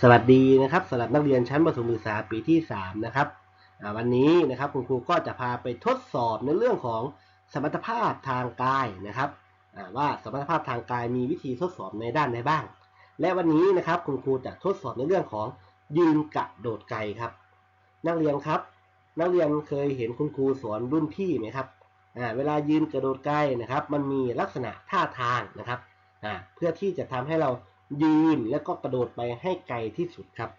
สวัสดีนะครับสำหรับนักเรียนชั้นประถมศึกษาปีที่ 3 นะครับวันนี้นะครับคุณครูก็จะพาไปทดสอบในเรื่องของสมรรถภาพทางกายนะครับว่าสมรรถภาพทางกายมีวิธีทดสอบในด้านใดบ้าง และวันนี้นะครับคุณครูจะทดสอบในเรื่องของยืนกระโดดไกลครับ นักเรียนครับ นักเรียนเคยเห็นคุณครูสอนรุ่นพี่ไหมครับเวลายืนกระโดดไกลนะครับ มันมีลักษณะท่าทางนะครับเพื่อที่จะทำให้เรา ยืนแล้วก็กระโดดไปให้ไกลที่สุดครับ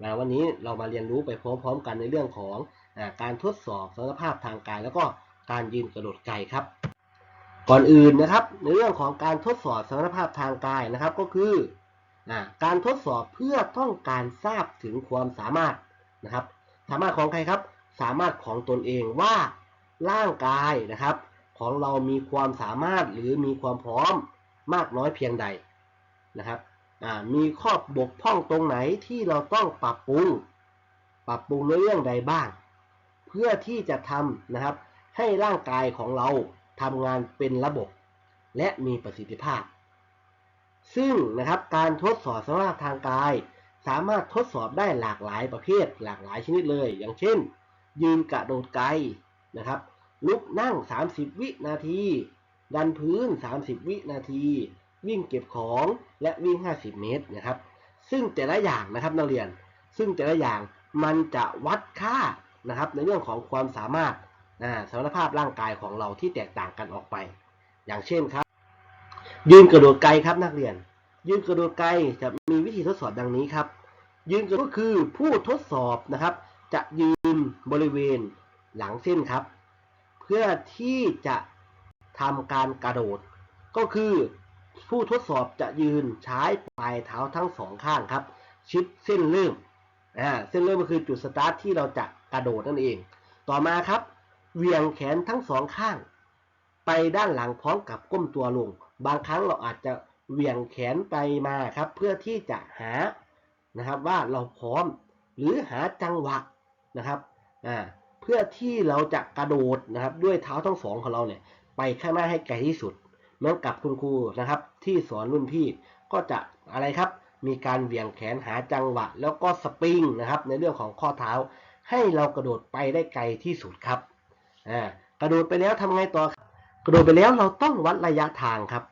แล้ววันนี้เรามาเรียนรู้ไปพร้อมๆ กันในเรื่องของอการทดสอบสมรรถภาพทางกาย แล้วก็การยืนกระโดดไกลครับ ก่อนอื่นนะครับ ในเรื่องของการทดสอบสมรรถภาพทางกายนะครับก็คืออการทดสอบเพื่อต้องการทราบถึงความสามารถนะครับ สามารถของใครครับ สามารถของตนเองว่าร่างกายนะครับ ของเรามีความสามารถหรือมีความพร้อมมากน้อยเพียงใดนะครับ มีข้อบกพร่องตรงไหนที่เราต้องปรับปรุง ปรับปรุงในเรื่องใดบ้าง เพื่อที่จะทำนะครับ ให้ร่างกายของเราทำงานเป็นระบบ และมีประสิทธิภาพ ซึ่งนะครับการทดสอบสภาพทางกาย สามารถทดสอบได้หลากหลายประเภท หลากหลายชนิดเลย อย่างเช่น ยืนกระโดดไกลนะครับลุกนั่ง 30 วินาที ดันพื้น 30 วินาที วิ่งเก็บของและวิ่ง 50 เมตรนะครับ ซึ่งแต่ละอย่างนะครับนักเรียน ซึ่งแต่ละอย่างมันจะวัดค่านะครับในเรื่องของความสามารถนะสมรรถภาพร่างกายของเราที่แตกต่างกันออกไป อย่างเช่นครับ ยืนกระโดดไกลครับนักเรียน ยืนกระโดดไกลจะมีวิธีทดสอบดังนี้ครับ ยืนก็คือผู้ทดสอบนะครับ จะยืนบริเวณหลังเส้นครับ เพื่อที่จะทำการกระโดด ก็คือ ผู้ทดสอบจะยืนใช้ปลายเท้าทั้งสองข้างครับ ชิดเส้นเริ่มอ่าเส้นเริ่มก็คือจุดสตาร์ทที่เราจะกระโดดนั่นเอง ต่อมาครับเหวี่ยงแขนทั้งสองข้าง ไปด้านหลังพร้อมกับก้มตัวลง บางครั้งเราอาจจะเหวี่ยงแขนไปมาครับ เพื่อที่จะหานะครับว่าเราพร้อมหรือหาจังหวะนะครับอ่าเพื่อที่เราจะกระโดดนะครับด้วยเท้าทั้งสองของเราเนี่ยไปข้างหน้าให้ไกลที่สุด เหมือนกับคุณครูนะครับ ที่สอนรุ่นพี่ก็จะอะไรครับ มีการเหวี่ยงแขนหาจังหวะ แล้วก็สปริงนะครับ ในเรื่องของข้อเท้า ให้เรากระโดดไปได้ไกลที่สุดครับอ่ากระโดดไปแล้วทำไงต่อ กระโดดไปแล้วเราต้องวัดระยะทางครับ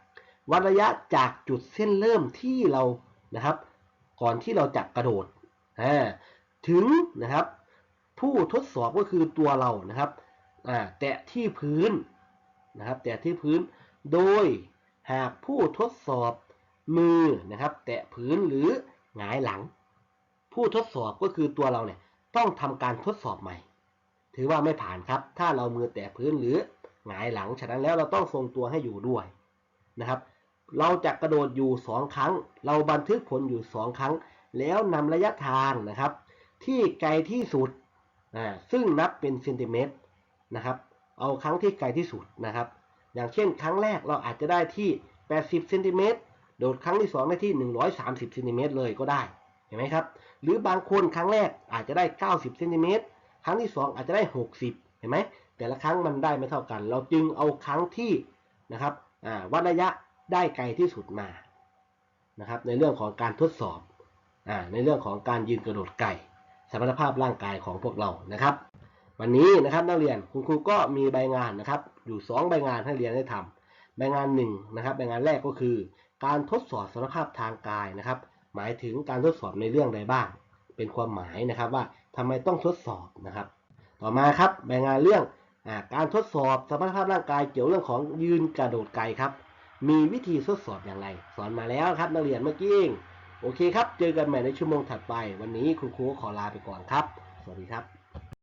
วัดระยะจากจุดเส้นเริ่มที่เรานะครับ ก่อนที่เราจะกระโดดอ่าถึงนะครับ ผู้ทดสอบก็คือตัวเรานะครับอ่าแตะที่พื้นนะครับ แตะที่พื้น โดยหากผู้ทดสอบมือนะครับ แตะพื้นหรือหงายหลัง ผู้ทดสอบก็คือตัวเราเนี่ยต้องทำการทดสอบใหม่ ถือว่าไม่ผ่านครับ ถ้าเรามือแตะพื้นหรือหงายหลัง ฉะนั้นแล้วเราต้องทรงตัวให้อยู่ด้วยนะครับ เราจะกระโดดอยู่ 2 ครั้ง เราบันทึกผลอยู่ 2 ครั้ง แล้วนำระยะทางนะครับ ที่ไกลที่สุดอ่าซึ่งนับเป็นเซนติเมตรนะครับ เอาครั้งที่ไกลที่สุดนะครับ อย่างเช่นครั้งแรกเราอาจจะได้ที่ 80เซนติเมตรโดดครั้งที่ 2 ได้ที่ 130เซนติเมตรเลยก็ได้เห็นไหมครับ หรือบางคนครั้งแรกอาจจะได้ 90เซนติเมตรครั้งที่ 2 อาจจะได้ 60 เห็นไหมแต่ละครั้งมันได้ไม่เท่ากัน เราจึงเอาครั้งที่นะครับวัดระยะได้ไกลที่สุดมานะครับในเรื่องของการทดสอบอในเรื่องของการยืนกระโดดไกลสมรรถภาพร่างกายของพวกเรานะครับ วันนี้นะครับนักเรียนคุณครูก็มีใบงานนะครับ อยู่ 2 ใบงานให้เรียนได้ทำใบงาน1นะครับใบงานแรกก็คือ การทดสอบสมรรถภาพทางกายนะครับ หมายถึงการทดสอบในเรื่องใดบ้าง เป็นความหมายนะครับว่าทำไมต้องทดสอบนะครับ ต่อมาครับใบงานเรื่องอการทดสอบสมรรถภาพร่างกายเกี่ยวเรื่องของยืนกระโดดไกลครับ มีวิธีทดสอบอย่างไร สอนมาแล้วครับนักเรียนเมื่อกี้เองโอเคครับ เจอกันใหม่ในชั่วโมงถัดไป วันนี้คุณครูขอลาไปก่อนครับ สวัสดีครับ